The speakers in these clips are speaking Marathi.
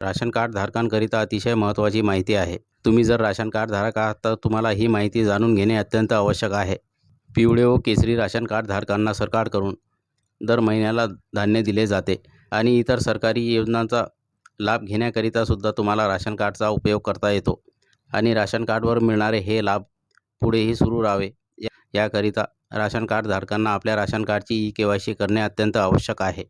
राशन कार्ड धारकांकरिता अतिशय महत्त्वाची माहिती आहे. तुम्ही जर राशन कार्ड धारक आहात तर तुम्हाला ही माहिती जाणून घेणे अत्यंत आवश्यक आहे. पिवळे व केसरी राशन कार्ड धारकांना सरकारकडून दर महिन्याला धान्य दिले जाते आणि इतर सरकारी योजनांचा लाभ घेण्याकरिता सुद्धा तुम्हाला राशन कार्डचा उपयोग करता येतो. आणि राशन कार्डवर मिळणारे हे लाभ पुढेही सुरू राहावे. या याकरिता राशन कार्ड धारकांना आपल्या राशन कार्डची ई के वाय सी करणे अत्यंत आवश्यक आहे.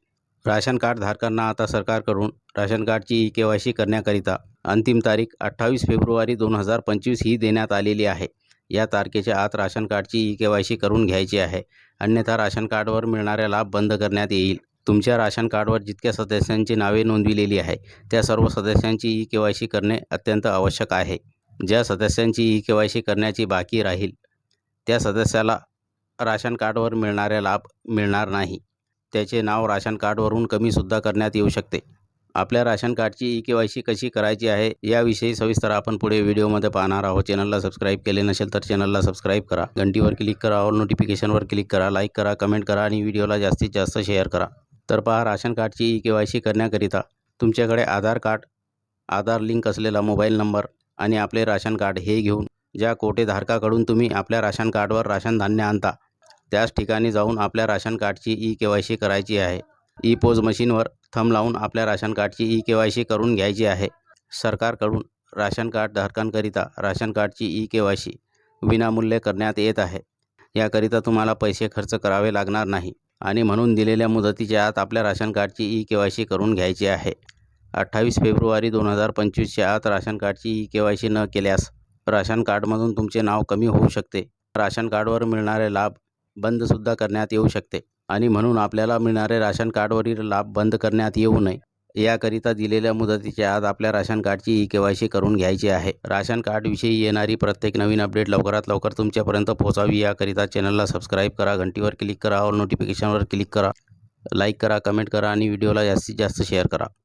राशन कार्ड धारकांना आता सरकारकडून राशन कार्डची ई के वाय सी करण्याकरिता अंतिम तारीख अठ्ठावीस फेब्रुवारी दोन हजार पंचवीस ही देण्यात आलेली आहे. या तारखेच्या आत राशन कार्डची ई के वाय सी करून घ्यायची आहे. अन्यथा राशन कार्डवर मिळणाऱ्या लाभ बंद करण्यात येईल. तुमच्या राशन कार्डवर जितक्या सदस्यांची नावे नोंदविलेली आहे त्या सर्व सदस्यांची ई के वाय सी करणे अत्यंत आवश्यक आहे. ज्या सदस्यांची ई के वाय सी करण्याची बाकी राहील त्या सदस्याला राशन कार्डवर मिळणाऱ्या लाभ मिळणार नाही. त्याचे नाव राशन कार्डवरून कमीसुद्धा करण्यात येऊ शकते. आपल्या राशन कार्डची ई के वाय सी कशी करायची आहे याविषयी सविस्तर आपण पुढे व्हिडिओमध्ये पाहणार आहोत. चॅनलला सबस्क्राईब केले नसेल तर चॅनलला सबस्क्राईब करा. घंटीवर क्लिक करा ऑल नोटिफिकेशनवर क्लिक करा लाईक करा कमेंट करा आणि व्हिडिओला जास्तीत जास्त शेअर करा. तर पहा राशन कार्डची ई के वाय सी करण्याकरिता तुमच्याकडे आधार कार्ड आधार लिंक असलेला मोबाईल नंबर आणि आपले राशन कार्ड हे घेऊन ज्या कोटेधारकाकडून तुम्ही आपल्या राशन कार्डवर राशन धान्य आणता त्याच ठिकाणी जाऊन आपल्या राशन कार्डची ई के वाय सी करायची आहे. ई पोज मशीनवर थंब लावून आपल्या राशन कार्डची ई के वाय सी करून घ्यायची आहे. सरकारकडून राशन कार्ड धारकांकरिता राशन कार्डची ई के वाय सी विनामूल्य करण्यात येत आहे. याकरिता तुम्हाला पैसे खर्च करावे लागणार नाही आणि म्हणून दिलेल्या मुदतीच्या आत आपल्या राशन कार्डची ई के वाय सी करून घ्यायची आहे. अठ्ठावीस फेब्रुवारी दोन हजार पंचवीसच्या आत राशन कार्डची ई के वाय सी न केल्यास राशन कार्डमधून तुमचे नाव कमी होऊ शकते. राशन कार्डवर मिळणारे लाभ बंदसुद्धा करण्यात येऊ शकते. आणि म्हणून आपल्याला मिळणारे राशन कार्डवरील लाभ बंद करण्यात येऊ नये. याकरिता दिलेल्या मुदतीच्या आत आपल्या राशन कार्डची ई के वाय सी करून घ्यायची आहे. राशन कार्डविषयी येणारी प्रत्येक नवीन अपडेट लवकरात लवकर तुमच्यापर्यंत पोहोचावी. याकरिता चॅनलला सबस्क्राईब करा घंटीवर क्लिक करा और नोटिफिकेशनवर क्लिक करा लाईक करा कमेंट करा आणि व्हिडिओला जास्तीत जास्त शेअर करा.